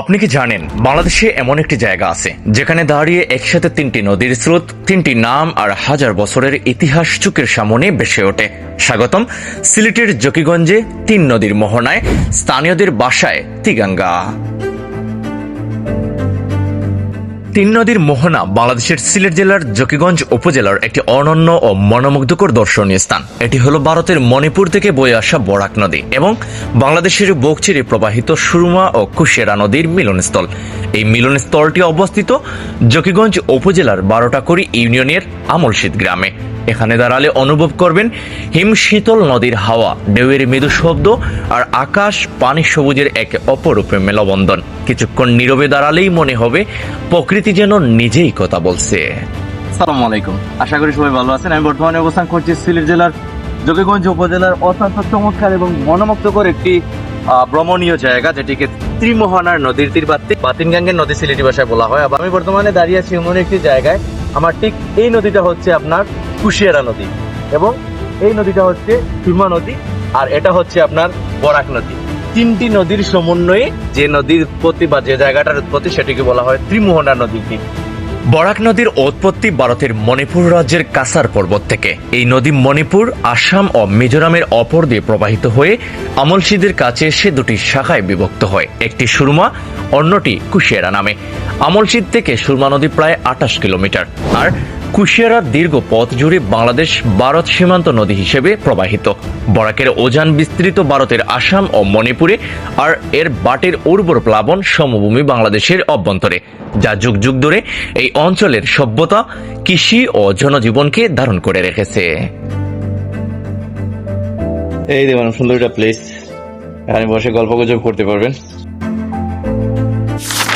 আপনি কি জানেন, বাংলাদেশে এমন একটি জায়গা আছে, যেখানে দাঁড়িয়ে একসাথে তিনটি নদীর স্রোত, তিনটি নাম আর হাজার বছরের ইতিহাস চুকের সামনে বেসে ওঠে। স্বাগতম, সিলেটের জকিগঞ্জে তিন নদীর মোহনায়, স্থানীয়দের বাসায় তিগাঙ্গা। তিন নদীর মোহনা বাংলাদেশের সিলেট জেলার জকিগঞ্জ উপজেলার একটি অনন্য ও মনোমুগ্ধকর দর্শনীয় স্থান। এটি হলো ভারতের মণিপুর থেকে বয়ে আসা বরাক নদী এবং বাংলাদেশের বুক চিরে প্রবাহিত সুরমা ও কুশেরা নদীর মিলনস্থল। এই মিলনস্থলটি অবস্থিত জকিগঞ্জ উপজেলার বারোটাকুড়ি ইউনিয়নের আমলশীত গ্রামে। এখানে দাঁড়ালে অনুভব করবেন হিম শীতল নদীর হাওয়া, ঢেউয়ের মৃদু শব্দ আর আকাশ পানি সবুজের এক অপরূপে মেলবন্ধন। কিছুক্ষণ নীরবে দাঁড়ালেই মনে হবে প্রকৃতি যেন নিজেই কথা বলছে। সালাম আলাইকুম। আশা করি সবাই ভালো আছেন। আমি বর্তমানে অবস্থান করছি সিলেট জেলার যোগীগঞ্জ উপজেলার অত্যন্ত চমৎকার এবং মনোমুগ্ধকর একটি ভ্রমণীয় জায়গা, যেটিকে ত্রিমোহনার নদীর তীর বা বাতিনগাঙ্গের নদী সিলেটি ভাষায় বলা হয়। আবার আমি বর্তমানে দাঁড়িয়ে আছি এমন একটি জায়গায়। আমার ঠিক এই নদীটা হচ্ছে আপনার কুশিয়ারা নদী। এবং এই নদীটা হচ্ছে সুরমা নদী, আর এটা হচ্ছে আপনার বরাক নদী। তিনটি নদীর সমন্বয়ে যে নদীর উৎপত্তি বা যে জায়গাটার উৎপত্তি, সেটিকে বলা হয় ত্রিমোহনা নদী। বরাক নদীর উৎপত্তি ভারতের মণিপুর রাজ্যের কাসার পর্বত থেকে। এই নদী মণিপুর, আসাম ও মিজোরামের অপর দিয়ে প্রবাহিত হয়ে আমলসিদের কাছে এসে দুটি শাখায় বিভক্ত হয়। একটি সুরমা, অন্যটি কুশিয়ারা নামে। আমলসিদ থেকে সুরমা নদী প্রায় আঠাশ কিলোমিটার। আর কুশিয়ারার দীর্ঘ পথ জুড়ে বাংলাদেশ ভারত সীমান্ত নদী হিসেবে প্রবাহিত। বরাকের ওজান বিস্তৃত ভারতের আসাম ও মণিপুরে আর এর বাটের উর্বর প্লাবন সমভূমি বাংলাদেশের অভ্যন্তরে, যা যুগ যুগ ধরে এই অঞ্চলের সভ্যতা, কৃষি ও জনজীবনকে ধারণ করে রেখেছে। এই দেখুন, সুন্দর একটা প্লেস এখানে বসে গল্প গুজব করতে পারবেন।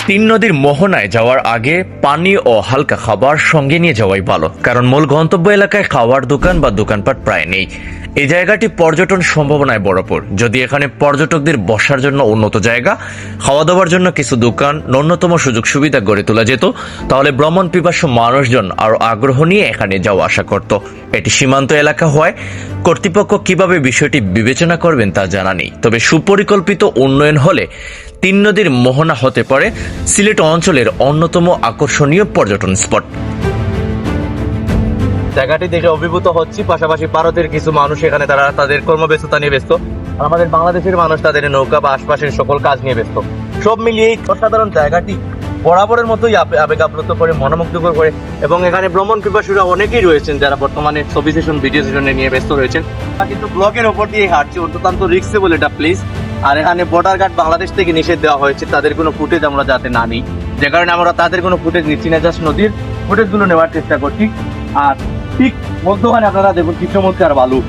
তিন নদীর মোহনায় যাওয়ার আগে পানি ও হালকা খাবার সঙ্গে নিয়ে যাওয়াই ভালো, কারণ মূল গন্তব্য এলাকায় খাওয়ার দোকান বা দোকানপাট প্রায় নেই। এই জায়গাটি পর্যটন সম্ভাবনায় বরাবর। যদি এখানে পর্যটকদের বসার জন্য উন্নত জায়গা খাওয়া দাওয়ার জন্য কিছু দোকান, ন্যূনতম সুযোগ সুবিধা গড়ে তোলা যেত, তাহলে ভ্রমণ পিপাসু মানুষজন আরও আগ্রহ নিয়ে এখানে যাওয়া আশা করত। এটি সীমান্ত এলাকা হওয়ায় কর্তৃপক্ষ কীভাবে বিষয়টি বিবেচনা করবেন তা জানা নেই। তবে সুপরিকল্পিত উন্নয়ন হলে তিন নদীর মোহনা হতে পারে সিলেট অঞ্চলের অন্যতম আকর্ষণীয় পর্যটন স্পট। জায়গাটি দেখে অভিভূত হচ্ছি, পাশাপাশি ভারতের কিছু মানুষ এখানে তারা তাদের কর্মব্যস্ততা নিয়ে ব্যস্ত। আমাদের বাংলাদেশের মানুষ তাদের নৌকা বা আশপাশের সকল কাজ নিয়ে ব্যস্ত। সব মিলিয়ে অসাধারণ জায়গাটি। বরাবরের মতোই আবে- আবেগ আপ্লুত করে, মনোমুগ্ধকর করে এবং এখানে ভ্রমণ পিপাসুরা অনেকেই রয়েছেন যারা বর্তমানে ছবি সেশন ভিডিও সেশনে নিয়ে ব্যস্ত রয়েছেন। কিন্তু ব্লগের ওপর দিয়ে হাঁটছি, অত্যন্ত রিক্সেবল এটা প্লেস আর এখানে বর্ডার গার্ড বাংলাদেশ থেকে নিষেধ দেওয়া হয়েছে তাদের কোনো ফুটেজ আমরা যাতে না নিই। যে কারণে আমরা তাদের কোনো ফুটেজ নিচ্ছি না জাস্ট নদীর ফুটেজগুলো নেওয়ার চেষ্টা করছি। আর ঠিক মধ্যখানে আপনারা দেখুন কি চমৎকার বালু।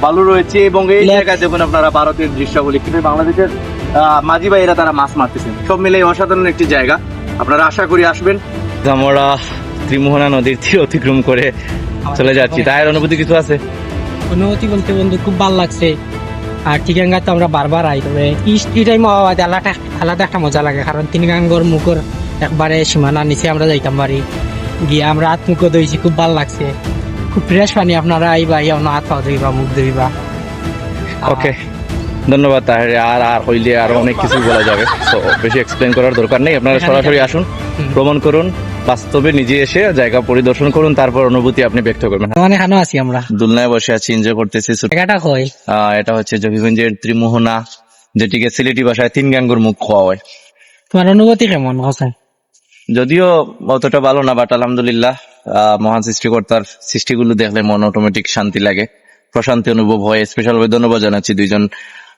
বালু রয়েছে এবং এই জায়গায় দেখুন আপনারা ভারতের দৃশ্যগুলি কিন্তু বাংলাদেশের আহ, মাঝি ভাইয়েরা তারা মাছ মারতেছেন। সব মিলে অসাধারণ একটি জায়গা। আপনারা আশা করি আসবেন। আমরা ত্রিমোহনা নদীর তীর অতিক্রম করে চলে যাচ্ছি। তার অনুভূতি কিছু আছে? অনুভূতি বলতে বন্ধু খুব ভালো লাগছে। আর টিকাঙ্গা তো আমরা বারবার আই তবে এই টাইম আলাদা আলাদা একটা মজা লাগে কারণ তিনগাঙ্গর মুখর একবারে সীমানা নিচে আমরা যাইতাম পারি গিয়ে আমরা হাত মুখ ধুইছি খুব ভালো লাগছে। খুব ফ্রেশ পানি আপনারা আইবা ইয়া হাত পা ধুইবা মুখ ধুইবা। ওকে ধন্যবাদ তাহলে আর আর হইলে আরও অনেক কিছু বলা যাবে। তো বেশি এক্সপ্লেন করার দরকার নেই আপনারা সরাসরি আসুন ভ্রমণ করুন। বাস্তবে নিজে এসে জায়গা পরিদর্শন করুন তারপর অনুভূতি আপনি ব্যক্ত করবেন। মানে এখানেও আছি আমরা। দুলনায় বসে আছি এনজয় করতেছি। জায়গাটা কই? এটা হচ্ছে জকিগঞ্জের ত্রিমোহনা যেটিকে সিলেটি ভাষায় তিন গাঙ্গুর মুখ খাওয়া হয়। তোমার অনুভূতি কেমন হোসেন? যদিও অতটা ভালো না বাট আলহামদুলিল্লাহ মহান সৃষ্টিকর্তার সৃষ্টিগুলো দেখলে মন অটোমেটিক শান্তি লাগে প্রশান্তি অনুভব হয়। স্পেশাল ভাবে ধন্যবাদ জানাচ্ছি দুইজন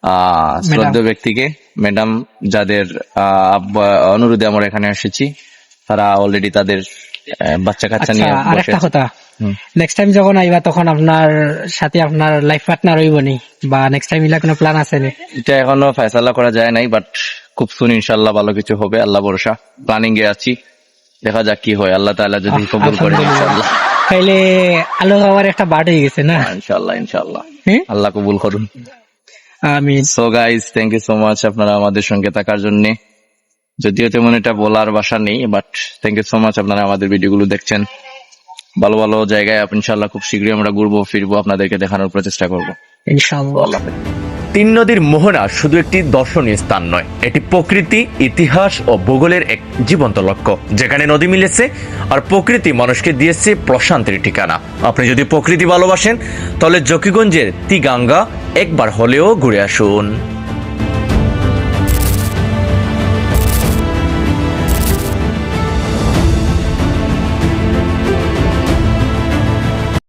আহ শ্রদ্ধেয় ব্যক্তিকে। ম্যাডাম যাদের আহ, অনুরোধে আমরা এখানে এসেছি। তারা অলরেডি তাদের বাচ্চা কাচ্চা আচ্ছা নিয়ে আর একটা কথা। নেক্সট টাইম যখন আইবা তখন আপনার সাথে আপনার লাইফ পার্টনার হইব নি বা নেক্সট টাইম ইলা কোনো প্ল্যান আছে নি? এটা এখনও ফয়সালা করা যায় নাই বাট খুব সুন ইনশাল্লাহ ভালো কিছু হবে আল্লাহ ভরসা। প্ল্যানিং এ আছি দেখা যাক কি হয় আল্লাহ তাআলা যদি কবুল করে ইনশাল্লাহ তাইলে আলু খাওয়ার একটা বাট হয়ে গেছে না? ইনশাল্লাহ ইনশাল্লাহ হ্যাঁ আল্লাহ কবুল করুন। আমি so guys thank you so much আপনারা আমাদের সঙ্গে থাকার জন্য। যদিও তেমন এটা বলার ভাষা নেই but thank you so much আপনারা আমাদের ভিডিওগুলো দেখছেন। ভালো ভালো জায়গায় আপনি ইনশাল্লাহ খুব শীঘ্রই আমরা ঘুরবো ফিরবো আপনাদেরকে দেখানোর প্রচেষ্টা করব। ইনশাআল্লাহ। তিন নদীর মোহনা শুধু একটি দর্শনীয় স্থান নয় এটি প্রকৃতি ইতিহাস ও ভূগোলের এক জীবন্ত লক্ষ্য যেখানে নদী মিলেছে আর প্রকৃতি মানুষকে দিয়েছে প্রশান্তির ঠিকানা। আপনি যদি প্রকৃতি ভালোবাসেন তাহলে জকিগঞ্জের তিগাঙ্গা একবার হলেও ঘুরে আসুন।